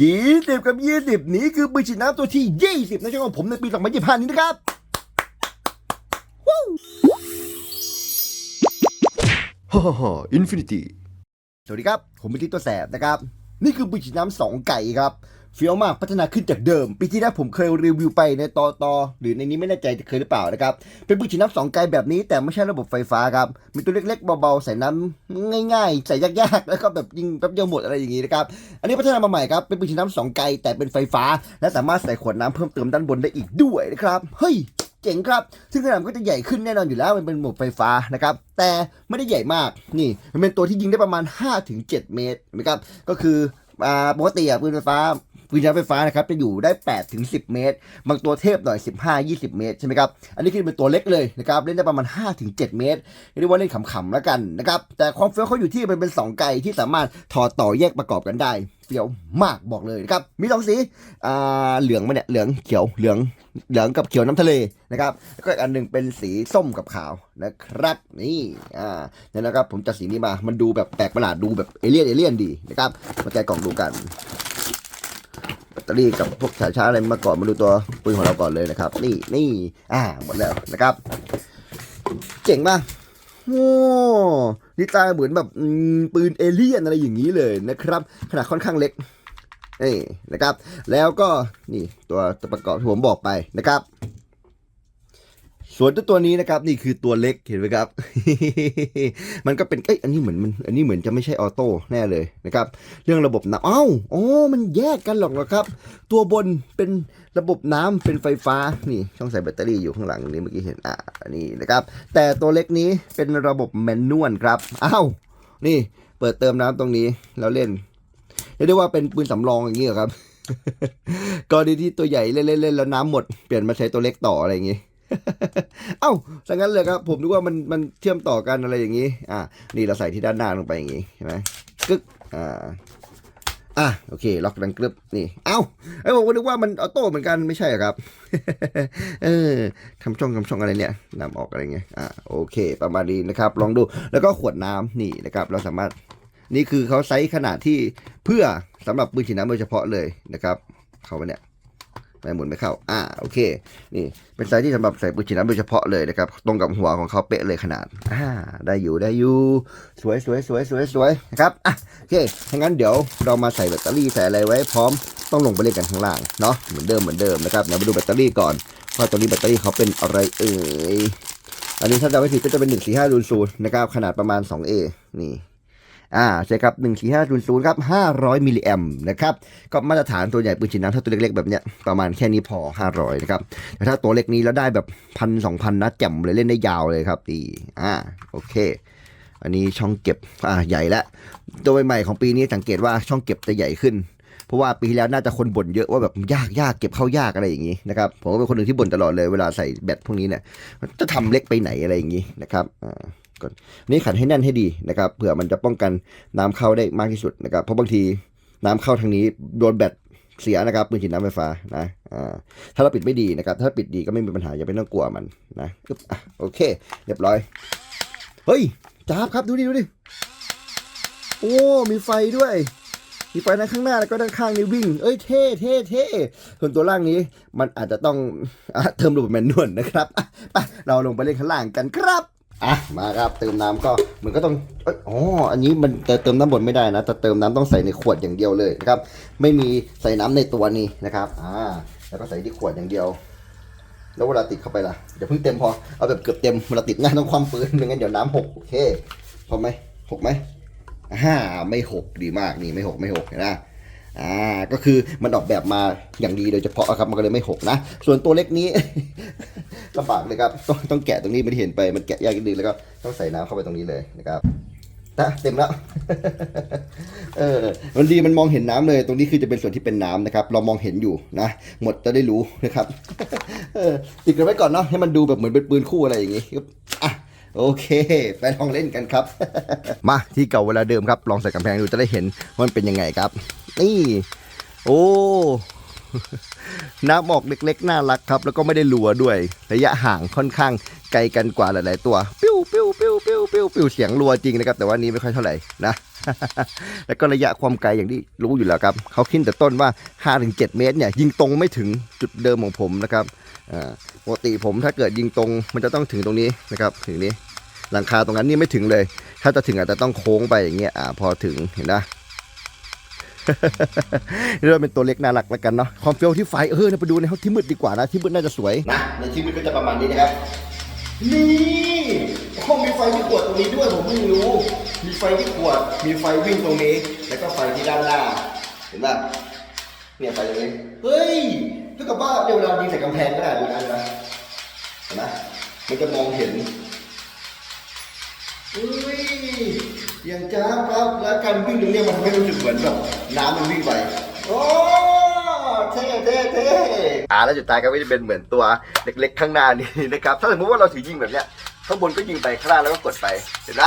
ยี่สิบกับยี่สิบนี้คือปืนฉีดน้ำตัวที่ยี่สิบในช่องของผมในปีสองพันยี่สิบห้านี้นะครับฮ่าฮ่าฮ่าอินฟินิตี้สวัสดีครับ ผมเป็นทิศตัวแสบนะครับ นี่คือปืนฉีดน้ำสองไก่ครับ เฟี้ยวมากพัฒนาขึ้นจากเดิม ปีที่แล้วผมเคยรีวิวไปในตอตอหรือในนี้ไม่แน่ใจจะเคยหรือเปล่านะครับ เป็นปืนฉีดน้ำสองไกลแบบนี้แต่ไม่ใช่ระบบไฟฟ้าครับ มีตัวเล็กๆเบาๆ ใส่น้ำง่ายๆ ใส่ยากๆ แล้วก็แบบยิงแป๊บเดียวหมดอะไรอย่างงี้นะครับ อันนี้พัฒนามาใหม่ครับ เป็นปืนฉีดน้ำสองไกลแต่เป็นไฟฟ้า และสามารถใส่ขวดน้ำเพิ่มเติมด้านบนได้อีกด้วยนะครับเฮ้ยเจ๋งครับ ซึ่งขนาดก็จะใหญ่ขึ้นแน่นอนอยู่แล้วมันเป็นระบบไฟฟ้านะครับ แต่ไม่ได้ใหญ่มาก นี่มันเป็นตัวที่ยิงได้ประมาณ 5-7 เมตรนะครับ ก็คือปกติอะปืนไฟฟ้า ปืนใช้ไฟฟ้านะครับจะอยู่ได้8ถึง10 เมตร บางตัวเทพหน่อย 15 20 เมตรใช่ไหมครับอันนี้คือเป็นตัวเล็กเลยนะครับเล่นได้ประมาณ5ถึง7เมตรเรียกว่าเล่นขำๆแล้วกันนะครับแต่ความเฟี้ยวเขาอยู่ที่มันเป็น2ไกลที่สามารถถอดต่อแยกประกอบกันได้เฟี้ยวมากบอกเลยนะครับมีสองสีอ่าเหลืองมาเนี่ยเหลืองเขียวเหลืองเหลืองกับเขียวน้ำทะเลนะครับแล้วก็อีกอันหนึ่งเป็นสีส้มกับขาวนะครับนี่อ่าเนี่ยนะครับผมจัดสีนี้มามันดูแบบแปลกประหลาดดูแบบเอเลี่ยนเอเลี่ยนดีนะครับมาแกะกล่องดูกัน ตเตอรี่กับพวกสายชาร์จอะไรมาก่อนมาดูตัวปืนของเราก่อนเลยนะครับ นี่นี่อ่าหมดแล้วนะครับ เจ๋งมากโอ้ดีไซน์เหมือนแบบปืนเอเลี่ยนอะไรอย่างนี้เลยนะครับ ขนาดค่อนข้างเล็กนี่นะครับ แล้วก็นี่ตัวตัวประกอบที่ผมบอกไปนะครับ ส่วนตัวตัวนี้นะครับนี่คือตัวเล็กเห็นไหมครับ มันก็เป็นเอ้ยอันนี้เหมือนมันอันนี้เหมือนจะไม่ใช่ออโต้แน่เลยนะครับ เรื่องระบบน้ำเอ้าอ๋อมันแยกกันหรอกหรอครับ ตัวบนเป็นระบบน้ำเป็นไฟฟ้านี่ช่องใส่แบตเตอรี่อยู่ข้างหลังนี่เมื่อกี้เห็นอ่านี่นะครับ แต่ตัวเล็กนี้เป็นระบบแมนนวลครับอ้าวนี่เปิดเติมน้ำตรงนี้แล้วเล่นเรียกได้ว่าเป็นปืนสำรองอย่างนี้เหรอครับกรณีที่ตัวใหญ่เล่นเล่นเล่นแล้วน้ำหมดเปลี่ยนมาใช้ตัวเล็กต่ออะไรอย่างงี้ เอ้าสังงั้นเลยครับผมนึกว่ามันมันเชื่อมต่อกันอะไรอย่างนี้ อ่านี่เราใส่ที่ด้านหน้าลงไปอย่างนี้เห็นไหมกึกอ่าอะโอเค ล็อกดังกรึบนี่ เอ้าไอ้ผมก็นึกว่ามันออโต้เหมือนกันไม่ใช่หรอครับ เออทำช่องทำช่องอะไรเนี่ยนำออกอะไรเงี้ยอ่าโอเค ประมาณนี้นะครับ ลองดูแล้วก็ขวดน้ำนี่นะครับ เราสามารถนี่คือเขาไซส์ขนาดที่เพื่อสำหรับปืนฉีดน้ำโดยเฉพาะเลยนะครับ เขาเนี่ย ไม่หมุนไม่เข้า อ่า โอเค นี่ เป็นไซส์ที่สำหรับใส่ปืนฉีดน้ำโดยเฉพาะเลยนะครับ ตรงกับหัวของเขาเป๊ะเลยขนาด อ่า ได้อยู่ ได้อยู่ สวยสวยสวยสวยสวยนะครับ อะ โอเคถ้างั้นเดี๋ยวเรามาใส่แบตเตอรี่ใส่อะไรไว้พร้อม ต้องลงไปเล่นกันข้างล่าง เนาะ เหมือนเดิม เหมือนเดิมนะครับ เดี๋ยวมาดูแบตเตอรี่ก่อน ว่าตัวนี้แบตเตอรี่เขาเป็นอะไรเอ่ย อันนี้ถ้าจำไม่ผิดก็จะเป็น145 0 0นะครับ ขนาดประมาณ 2A นี่ อ่าใช่ครับ14500ครับ500มิลลิแอมนะครับก็มาตรฐานตัวใหญ่ปืนฉีดน้ำถ้าตัวเล็กๆแบบเนี้ยประมาณแค่นี้พอ500นะครับแต่ถ้าตัวเล็กนี้แล้วได้แบบพันสองพันนะแจ่มเลยเล่นได้ยาวเลยครับดีอ่าโอเค อันนี้ช่องเก็บอ่าใหญ่ล้วตัวใหม่ของปีนี้สังเกตว่าช่องเก็บจะใหญ่ขึ้นเพราะว่าปีที่แล้วน่าจะคนบ่นเยอะว่าแบบยากยากเก็บเข้ายากอะไรอย่างนี้นะครับผมก็เป็นคนหนึ่งที่บ่นตลอดเลยเวลาใส่แบตพวกนี้เนี่ยจะทำเล็กไปไหนอะไรอย่างนี้นะครับอ่า ก่อนนี่ขันให้แน่นให้ดีนะครับเผื่อมันจะป้องกันน้ำเข้าได้มากที่สุดนะครับเพราะบางทีน้ำเข้าทางนี้โดนแบตเสียนะครับปืนฉีดน้ำไฟฟ้านะถ้าเราปิดไม่ดีนะครับ ถ้าปิดดีก็ไม่มีปัญหาอย่าไปต้องกลัวมันนะอึ๊บโอเค เรียบร้อย เฮ้ยจ้าบครับดูดิดูดิโอ้มีไฟด้วย มีไฟด้านข้างหน้าแล้วก็ด้านข้างนี่วิ่ง เอ้ยเท่เท่เท่ส่วนตัวล่างนี้มันอาจจะต้องอเติมระบบแมนนวลนะครับไปเราลงไปเล่นข้างล่างกันครับ อะมาครับเติมน้ำก็มันก็ต้องเอออ๋ออันนี้มันเติมเติมน้ำบนไม่ได้นะแต่เติมน้ำต้องใส่ในขวดอย่างเดียวเลยนะครับไม่มีใส่น้ำในตัวนี้นะครับอ่าแล้วก็ใส่ที่ขวดอย่างเดียว แล้วเวลาติดเข้าไปล่ะอย่าเพิ่งเต็มพอเอาแบบเกือบเต็มเวลาติดง่ายต้องคว่ำปืนไม่งั้นเดี๋ยวน้ำหกโอเคพอไหมหกไหมอ่าไม่หกดีมากนี่ไม่หกไม่หกเห็นไหม อ่าก็คือมันออกแบบมาอย่างดีโดยเฉพาะครับมันก็เลยไม่หกนะ ส่วนตัวเล็กนี้ลำบากเลยครับต้องต้องแกะตรงนี้ไม่ได้เห็นไปมันแกะยากนิดนึงแล้วก็ต้องใส่น้ำเข้าไปตรงนี้เลยนะครับตะเต็มแล้วเออมันดีมันมองเห็นน้ำเลย ตรงนี้คือจะเป็นส่วนที่เป็นน้ำนะครับ เรามองเห็นอยู่นะ หมดจะได้รู้นะครับ เออติดกันไว้ก่อนเนาะให้มันดูแบบเหมือนเป็นปืนคู่อะไรอย่างงี้อะ โอเค ไปลองเล่นกันครับ มาที่เก่าเวลาเดิมครับ ลองใส่กำแพงดูจะได้เห็นมันเป็นยังไงครับ นี่ โอ้น้ำออกเล็กๆ น่ารักครับ แล้วก็ไม่ได้รัวด้วย ระยะห่างค่อนข้างไกลกันกว่าหลายๆตัว ปิ้วปิ้วปิ้วปิ้วปิ้วปิ้วเสียงรัวจริงนะครับ แต่ว่านี้ไม่ค่อยเท่าไหร่นะ แล้วก็ระยะความไกลอย่างที่รู้อยู่แล้วครับ เขาคิดแต่ต้นว่า 5-7 เมตรเนี่ยยิงตรงไม่ถึงจุดเดิมของผมนะครับปกติผมถ้าเกิดยิงตรงมันจะต้องถึงตรงนี้นะครับ ถึงนี้ หลังคาตรงนั้นนี่ไม่ถึงเลย ถ้าจะถึงอาจจะต้องโค้งไปอย่างเงี้ยอ่าพอถึงเห็นนะเรียกว่าเป็นตัวเล็กน่ารักแล้วกันเนาะความเฟี้ยวที่ไฟเออเนี่ยไปดูในห้องที่มืดดีกว่านะที่มืดน่าจะสวยนะในที่มืดก็จะประมาณนี้นะครับนี่ห้องมีไฟที่ขวดตรงนี้ด้วยผมเพิ่งรู้ มีไฟที่ขวด มีไฟวิ่งตรงนี้ แล้วก็ไฟที่ด้านหน้าเห็นป่ะเนี่ยไฟตรงนี้เฮ้ยเท่ากับว่าเดี๋ยวเวลายิงใส่กำแพงก็ได้เหมือนกันนะเห็นไหมมันจะมองเห็น เฮ้ยอย่างจ้าครับแล้วการวิ่งตรงเนี้ยมันไม่รู้สึกเหมือนแบบน้ำมันวิ่งไปโอ้เท่เท่เท่อ่าแล้วจุดตายก็ไม่ได้เป็นเหมือนตัวเล็กๆข้างหน้านี่นะครับ ถ้าสมมติว่าเราถือยิงแบบเนี้ยข้างบนก็ยิงไปข้างล่างแล้วก็กดไปเห็นไหม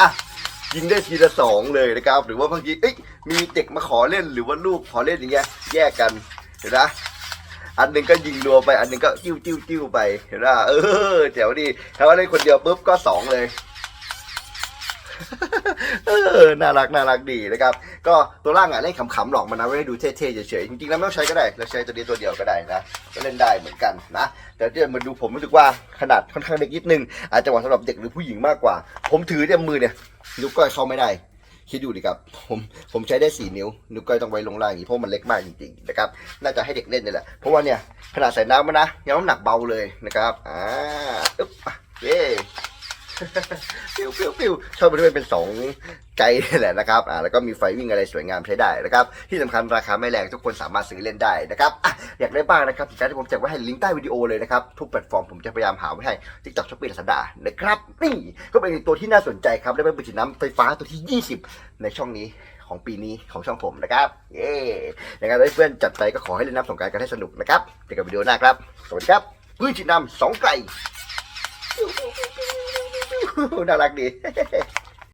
ยิงได้ทีละสองเลยนะครับ หรือว่าบางทีเอ้ยมีเด็กมาขอเล่นหรือว่าลูกขอเล่นอย่างเงี้ยแยกกันเห็นไหมอันหนึ่งก็ยิงรัวไป อันหนึ่งก็จิ้วจิ้วจิ้วไปเห็นไหมเออแจ๋วดีถ้าว่าเล่นคนเดียวปุ๊บก็สองเลย เออน่ารักน่ารักดีนะครับก็ตัวล่างอะเล่นขำๆหรอกมันนะไม่ได้ดูเท่ๆเฉยๆจริงๆแล้วไม่ต้องใช้ก็ได้เราใช้ตัวนี้ตัวเดียวก็ได้นะก็เล่นได้เหมือนกันนะแต่ที่มาดูผมรู้สึกว่าขนาดค่อนข้างเล็กนิดนึงอาจจะเหมาะสำหรับเด็กหรือผู้หญิงมากกว่า ผมถือเนี่ยมือเนี่ยนิ้วก้อยเข้าไม่ได้คิดดูดิครับผมผมใช้ได้สี่นิ้วนิ้วก้อยต้องไว้ลงล่างอย่างนี้เพราะมันเล็กมากจริงๆนะครับน่าจะให้เด็กเล่นนี่แหละเพราะว่าเนี่ยขนาดใส่น้ำมันนะยังน้ำหนักเบาเลยนะครับอ่าอึ๊บเย้ ฟิวฟิวฟิวชอบไปด้วยเป็นสองใจนี่แหละนะครับอ่าแล้วก็มีไฟวิ่งอะไรสวยงามใช้ได้นะครับ ที่สำคัญราคาไม่แรงทุกคนสามารถซื้อเล่นได้นะครับอะอยากได้บ้างนะครับสุดท้าที่ผมแจกไว้ให้ลิงก์ใต้วิดีโอเลยนะครับ ทุกแพลตฟอร์มผมจะพยายามหาไว้ให้ TikTok Shopee Lazada นะครับนี่ก็เป็นอีกตัวที่น่าสนใจครับได้เป็นปืนฉีดน้ำไฟฟ้าตัวที่ 20 ในช่องนี้ของปีนี้ของช่องผมนะครับ เย้ยังไงเพื่อนจัดไปก็ขอให้เล่นน้ำสงการกันให้สนุกนะครับเจอกันวิดีโอหน้าครับ สวัสดีครับปืนฉีดน้ำสองไกล น่ารักดี